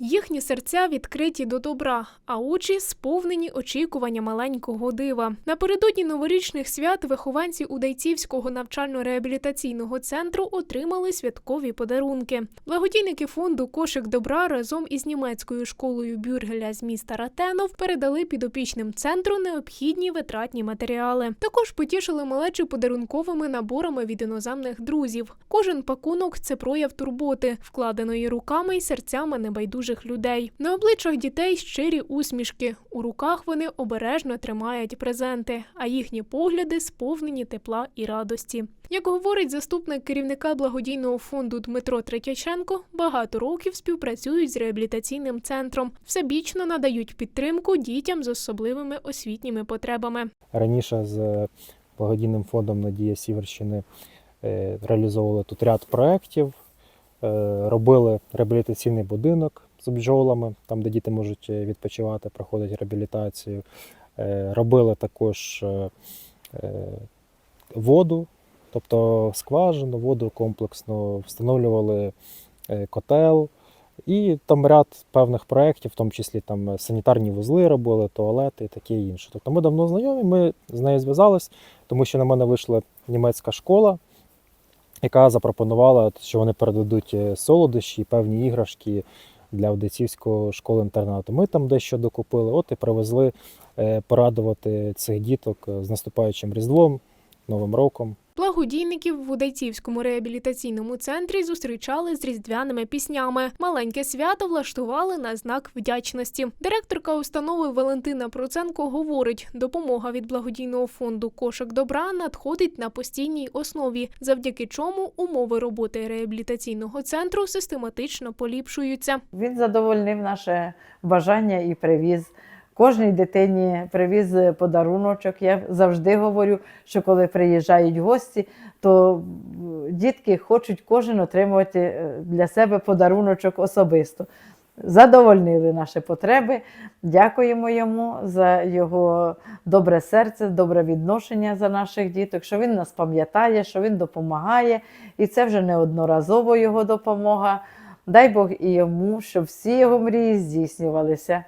Їхні серця відкриті до добра, а очі сповнені очікування маленького дива. Напередодні новорічних свят вихованці Удайцівського навчально-реабілітаційного центру отримали святкові подарунки. Благодійники фонду Кошик добра разом із німецькою школою Бюргеля з міста Ратенов передали підопічним центру необхідні витратні матеріали. Також потішили малечі подарунковими наборами від іноземних друзів. Кожен пакунок це прояв турботи, вкладеної руками й серцями небайдужих людей. На обличчях дітей щирі усмішки. У руках вони обережно тримають презенти, а їхні погляди сповнені тепла і радості. Як говорить заступник керівника благодійного фонду Дмитро Третяченко, багато років співпрацюють з реабілітаційним центром, всебічно надають підтримку дітям з особливими освітніми потребами. Раніше з благодійним фондом Надія Сіверщини е, реалізовували тут ряд проєктів, е, робили реабілітаційний будинок з бджолами, там, де діти можуть е, відпочивати, проходити реабілітацію. Е, Робили також е, воду, тобто скважину, воду комплексно, встановлювали котел. І там ряд певних проєктів, в тому числі там санітарні вузли робили, туалети і таке інше. Тобто ми давно знайомі, ми з нею зв'язались, тому що на мене вийшла німецька школа, яка запропонувала, що вони передадуть солодощі, певні іграшки для Одесівської школи-інтернату. Ми там дещо докупили, от і привезли е, порадувати цих діток е, з наступаючим Різдвом, Новим роком. Благодійників в Удайцівському реабілітаційному центрі зустрічали з різдвяними піснями. Маленьке свято влаштували на знак вдячності. Директорка установи Валентина Проценко говорить, допомога від благодійного фонду Кошик добра надходить на постійній основі, завдяки чому умови роботи реабілітаційного центру систематично поліпшуються. Він задовольнив наше бажання і привіз. Кожній дитині привіз подаруночок. Я завжди говорю, що коли приїжджають гості, то дітки хочуть кожен отримувати е, для себе подаруночок особисто. Задовольнили наші потреби. Дякуємо йому за його добре серце, добре відношення за наших діток, що він нас пам'ятає, що він допомагає. І це вже неодноразово його допомога. Дай Бог і йому, щоб всі його мрії здійснювалися.